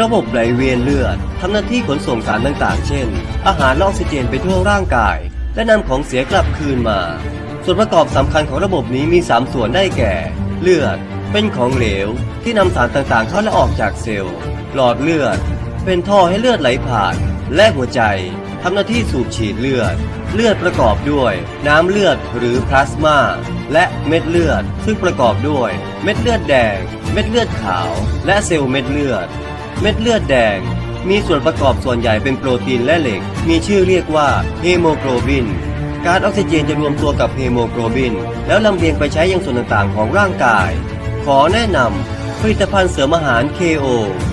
ระบบไหลเวียนเลือดทำหน้าที่ขนส่งสารต่างๆ เช่น อาหารและออกซิเจนไปทั่วร่างกาย และนำของเสียกลับคืนมา ส่วนประกอบสำคัญของระบบนี้มี 3 ส่วนได้แก่ เลือด เป็นของเหลว ที่นำสารต่างๆ เข้าและออกจากเซลล์ หลอดเลือด เป็นท่อให้เลือดไหลผ่าน และหัวใจทำหน้าที่สูบฉีดเลือด เลือดประกอบด้วย น้ำเลือดหรือพลาสมา และเม็ดเลือด ซึ่งประกอบด้วย เม็ดเลือดแดง เม็ดเลือดขาว และเซลล์เม็ดเลือด เม็ดเลือดแดง มีส่วนประกอบส่วนใหญ่เป็นโปรตีนและเหล็ก มีชื่อเรียกว่าเฮโมโกลบินการออกซิเจนจะรวมตัวกับเฮโมโกลบิน แล้วลำเลียงไปใช้ยังส่วนต่างๆ ของร่างกาย ขอแนะนำผลิตภัณฑ์เสริมอาหาร KO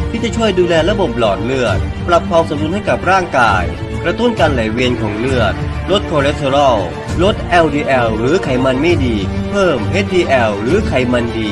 ที่จะช่วยดูแลระบบหลอดเลือด ปรับความสมดุลให้กับร่างกาย กระตุ้นการไหลเวียนของเลือด ลดคอเลสเตอรอล ลด LDL หรือไขมันไม่ดี เพิ่ม HDL หรือไขมันดี